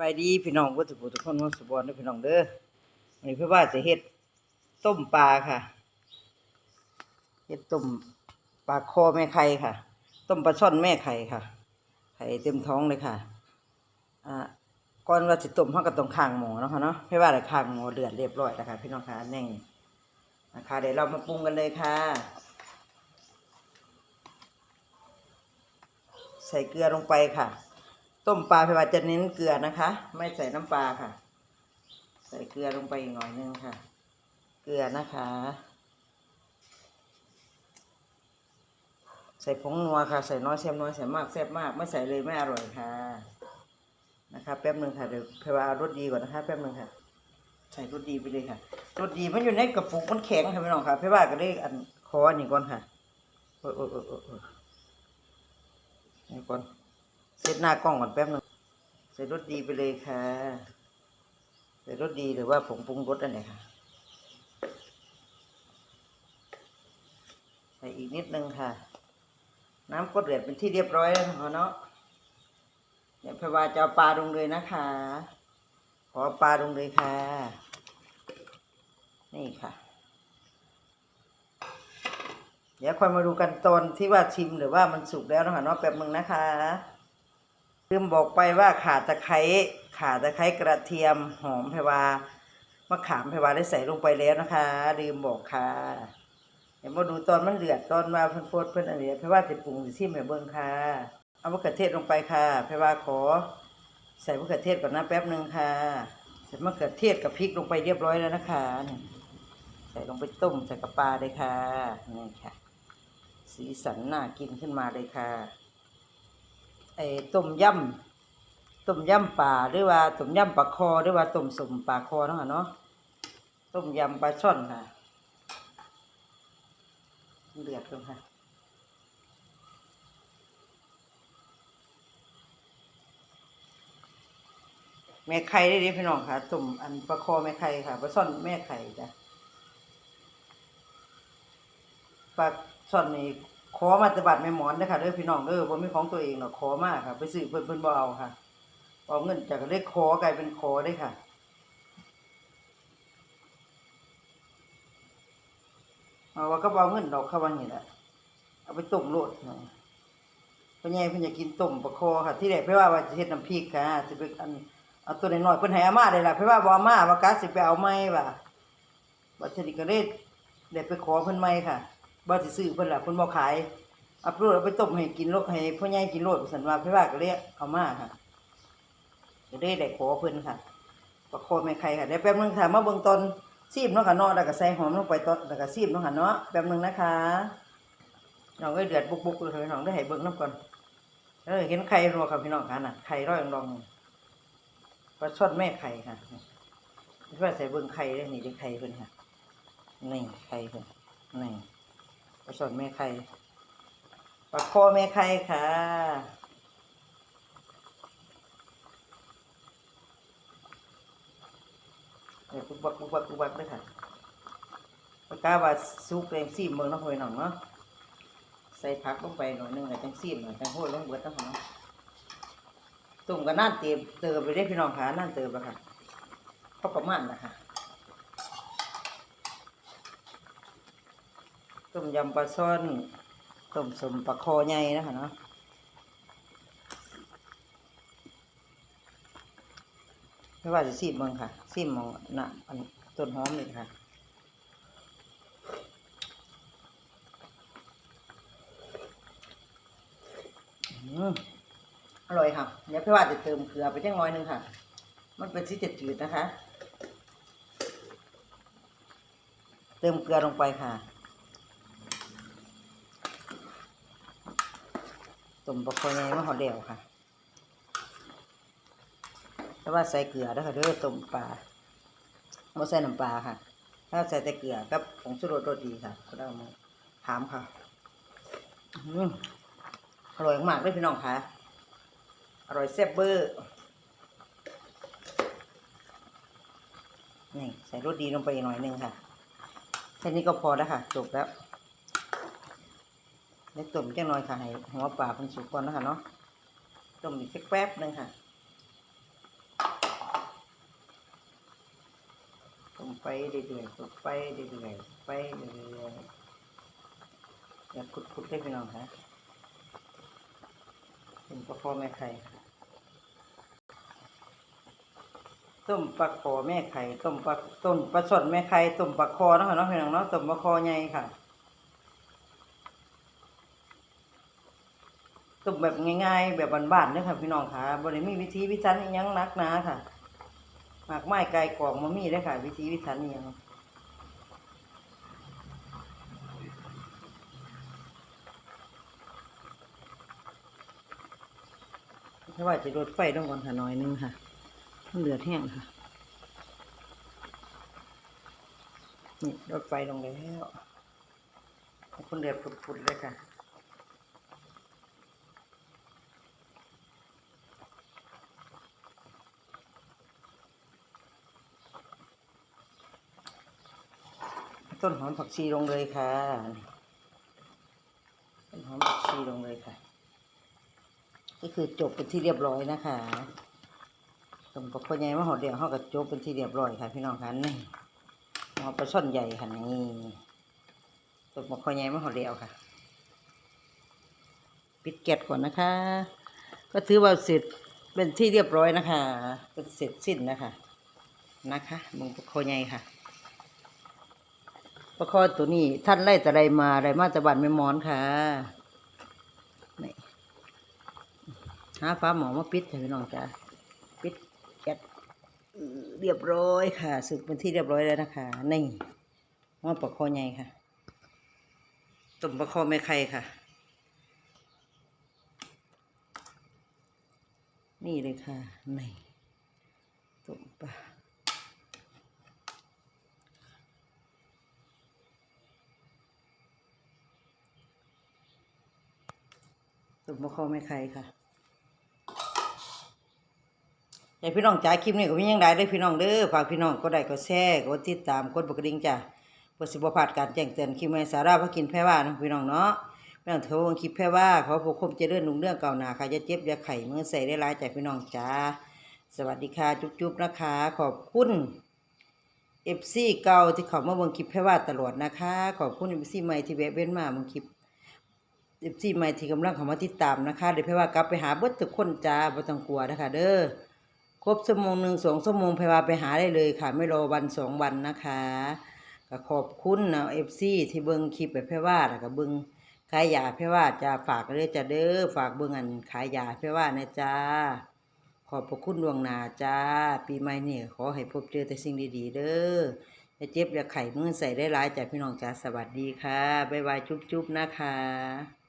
บายดีพี่น้องวัตถุทุกคนวัสุบอลด้วยพี่น้องเด้อวันนี้พื่ว่าจะเฮ็ดต้มปลาค่ะ เฮ็ดต้มปลาคอแม่ไข่ค่ะ ต้มปลาช่อนแม่ไข่ค่ะ ไข่เต็มท้องเลยค่ะ อ่า ก่อนว่าจะต้มเฮาก็ต้องข้างหม้อเนาะค่ะเนาะพื่ว่าได้ข้างหม้อเดือดเรียบร้อยแล้วค่ะ พี่น้องค่ะนี่นะคะเดี๋ยวเรามาปรุงกันเลยค่ะ ใส่เกลือลงไปค่ะ ต้มปลาเพว่าจะเน้นเกลือนะคะ ไม่ใส่น้ำปลาค่ะ ใส่เกลือลงไปอีกหน่อยนึงค่ะ เกลือนะคะ ใส่ผงนัวค่ะ ใส่น้อยแซ่บน้อยใส่มากแซ่บมาก ไม่ใส่เลยไม่อร่อยค่ะ นะคะแป๊บหนึ่งค่ะเดี๋ยวเพว่ารสดีก่อนนะคะแป๊บหนึ่งค่ะ ใส่รสดีไปเลยค่ะรสดีมันอยู่ในกระปุกมันแข็งค่ะพี่น้องค่ะเพว่าก็เลยอันคออันนี้ก่อนค่ะโอ้โอ้โอ้โอ้ยโอ้ยนี่ก่อน เซตหน้ากล้องก่อนแป๊บหนึงใส่รสดีไปเลยค่ะใส่รสดีหรือว่าผงปรุงรสอันไหนค่ะใส่อีกนิดนึงค่ะ น้ำก็เดือดเป็นที่เรียบร้อยแล้วนะคะเนาะเดี๋ยวพวาจะเอาปลาลงเลยนะคะ ขอปลาลงเลยค่ะ นี่ค่ะ เดี๋ยวคอยมาดูกันตอนที่ว่าชิมหรือว่ามันสุกแล้วนะคะเนาะแป๊บนึงนะคะ ลืมบอกไปว่าขาตะไคร้ขาตะไคร้กระเทียมหอมไพวามะขามไพวาได้ใส่ลงไปแล้วนะคะ ลืมบอกค่ะเดี๋ยวมาดูตอนมันเดือดตอนมาเพิ่นโพดเพิ่นอะไรไพว่าจะปรุงสิซิมให้เบิ่งค่ะ เอามะเขือเทศลงไปค่ะไพว่าขอ ใส่มะเขือเทศก่อนนะแป๊บหนึ่งค่ะใส่มะเขือเทศกับพริกลงไปเรียบร้อยแล้วนะคะใส่ลงไปต้มใส่กับปลาเลยค่ะนี่ค่ะ สีสันน่ากินขึ้นมาเลยค่ะ อ้ต้มยำต้มยำปลาหรือว่าต้มยำปลาคอหรือว่าต้มสมปลาคอเนาะค่ะเนาะต้มยำปลาช่อนค่ะเดือดลงค่ะแม่ไข่ได้ดิพี่น้องค่ะต้มอันปลาคอแม่ไข่ค่ะปลาช่อนแม่ไข่จ้ะปลาช่อนนี่ ขอมาแตบัดแม่หมอนนะคะเด้อพี่น้องเด้อบ่มีของตัวเองหรอกขอมาค่ะ ไปซื้อเพิ่นเพิ่นบ่เอาค่ะเอาเงินจากเลขขอกลายเป็นขอได้ค่ะเอาว่าก็เอาเงินดอกเขาว่านี่แหละเอาไปต้มโลดเนาะเพิ่นใหญ่เพิ่นอยากกินต้มปลาคอค่ะ ที่แรกเพิ่นว่าว่าจะเฮ็ดน้ำพริกค่ะสิไปอันเอาตัวน้อยๆเพิ่นให้อาม่าได้ล่ะเพิ่นว่าบ่อามาว่ากะสิไปเอาใหม่ว่าบัดนี้ก็เลยได้ไปขอเพิ่นใหม่ค่ะ บ่สิซื้อเพิ่นล่ะเพิ่นบ่ขายอาไปโลดเอาไปต้มให้กินโลดให้พ่อใหญ่กินโลดสันว่าพิ่ว่าก็เลยเอามาค่ะก็ได้ได้ขอเพิ่นค่ะก็ขอแม่ไข่ค่ะเดี๋ยวแป๊บนึงค่ะมาเบิ่งตอนซีมเนาะค่ะเนาะแล้วก็ใส่หอมลงไปตอนแล้วก็ซีมเนาะค่ะเนาะแป๊บนึงนะคะน้องก็เดือดบุกๆเลยน้องได้ให้เบิ่งน้ำก่อนเออเห็นไข่รัวค่ะพี่น้องค่ะน่ะไข่ร้อยรองปลาช่อนแม่ไข่ค่ะนี่ว่าใส่เบิ่งไข่ได้นี่ได้ไข่เพิ่นค่ะนี่ไข่เพิ่นนี่ ปลาสดแม่ไข่ปลาคอแม่ไข่ค่ะเดี๋ยวปุ๊บปักปุ๊บปักปุ๊บปักเลยค่ะปลากาว่าซุปแรงซีมเมืองน้องหอยหน่องเนาะ ใส่ผักลงไปหน่อยหนึงแล้วจังซีมหน่อยจังโห้ยลงเบิดเนาะค่ะเนาะตุ่มกับน่านเติมเติมไปได้พี่น้องค่ะน่านเติมแล้วค่ะพอประมาณนะคะ ต้มยำปลาซ่อนต้มสมปลาคอใหญ่นะคะเนาะไม่ว่าจะซีมเมืองค่ะซีมหมองน่ะอันต้นหอมนี่ค่ะอร่อยค่ะเดี๋ยวพี่ว่าจะเติมเกลือไปจังน้อยหนึงค่ะ มันเป็นสีจืดๆนะคะ เติมเกลือลงไปค่ะ ต้มปลาคอใหญ่มาหอเดียวค่ะแต่ว่าใส่เกลือแล้วค่ะเด้อต้มปลาไม่ใส่น้ำปลาค่ะ ถ้าใส่แต่เกลือกับผงชูรสรสดีค่ะก็ได้มาถามค่ะอืมอร่อยมากเลยพี่น้องค่ะ อร่อยแซ่บเบอร์นี่ใส่รสดีลงไปอีกหน่อยนึงค่ะแค่นี้ก็พอแล้วค่ะ จบแล้ว ในต้มจังหน่อยค่ะให้หัวปลาเป็นสุกก่อนนะคะเนาะต้มอีกสักแป๊บนึงค่ะต้มไปเรื่อยๆต้มไปเรื่อยๆไปเรื่อยๆอย่าขุดๆได้พี่น้องคะเป็นปลาคอแม่ไข่ต้มปลาคอแม่ไข่ต้มปลาต้มปลาสดแม่ไข่ต้มปลาคอนะคะเนาะพี่น้องเนาะต้มปลาคอใหญ่ค่ะ ต้มแบบง่ายๆ แบบบ้านๆเด้อค่ะ พี่น้องค่ะบ่ได้มีวิธีวิจันยังนักหนาค่ะหมากไม้ไก่กล่องมามีได้ค่ะ วิธีวิถันนี่ยังถ้าว่าจะลดไฟต้องก่อนค่ะหน่อยนึงค่ะมันเดือดแห้งค่ะ นี่ลดไฟลงแล้วให้คนเดือดผุดๆเลยค่ะ ต้นหอมผักชีลงเลยค่ะ ต้นหอมผักชีลงเลยค่ะ ก็คือจบเป็นที่เรียบร้อยนะคะต้มปลาข้อใหญ่มาหอดเดียวเขาก็จบเป็นที่เรียบร้อยค่ะ พี่น้องค่ะนี่หอปลาช่อนใหญ่ค่ะนี่ต้มปลาข้อใหญ่มาหอดเดียวค่ะ ปิดแก๊สก่อนนะคะ ก็ถือว่าเสร็จเป็นที่เรียบร้อยนะคะ เป็นเสร็จสิ้นนะคะ นะคะมึงปลาข้อใหญ่ค่ะ ปลาคอตัวนี้ ท่านไล่แต่ไรมาไรมาแตะบันไม่มอนค่ะนี่หาฟ้าหมอมาปิดให้พี่น้องจ้าปิดแก๊สเรียบร้อยค่ะสึกเป็นที่เรียบร้อยแล้วนะคะนี่ว่าปลาคอใหญ่ค่ะต้มปลาคอไม่ไข่ค่ะ นี่เลยค่ะนี่ต้มปลา ตุ่มมะคอไม่ใครค่ะอย่าพี่น้องจ่ายคลิปนี้ก็มียังไงได้อพี่น้องเด้อฝากพี่น้องก็ได้ก็แชร์กดติดตามกดปกระดิ่งจ้ะเพื่อสิบพลาดการแจ้งเตือนคลิปใหม่สาระพระกินแพ้ว่านะพี่น้องเนาะพี่น้องเถอะวงคลิปแพ้ว่าขอพวกคมเจริญนุ่งเรื่องเก่าหนาค่ะจะเจ็บอย่าไข่เมื่อใส่ได้ร้ายใจพี่น้องจ้าสวัสดีค่ะจุ๊บๆนะคะ ขอบคุณเอฟซีเก่าที่เขามาเบิ่งคลิปแพ้ว่าตลอดนะคะ ขอบคุณเอฟซีใหม่ที่แวะเว้นมาเบิ่งคลิป เอฟซีใหม่ที่กำลังเข้ามาติดตามนะคะ เดี๋ยวพี่ว่ากลับไปหาเบิดทุกคนจ้าบ่ต้องกลัวนะคะ เด้อครบชั่วโมงหนึ่งสองชั่วโมงพี่ว่าไปหาได้เลยค่ะ ไม่รอวันสองวันนะคะก็ขอบคุณนะเอฟซีที่เบิ่งคลิปแบบพี่ว่าแล้วก็เบิ่งขายยาพี่ว่าจะฝากเลยจะเด้อฝากเบิ่งอันขายยาพี่ว่านะจ้าขอบพระคุณดวงหนาจ้า ปีใหม่เนี่ยขอให้พบเจอแต่สิ่งดีๆ เด้ออย่าเจ็บอย่าไข้มือใส่ได้ร้ายจากพี่น้องจ้าสวัสดีค่ะ บ๊ายบายจุ๊บๆนะคะ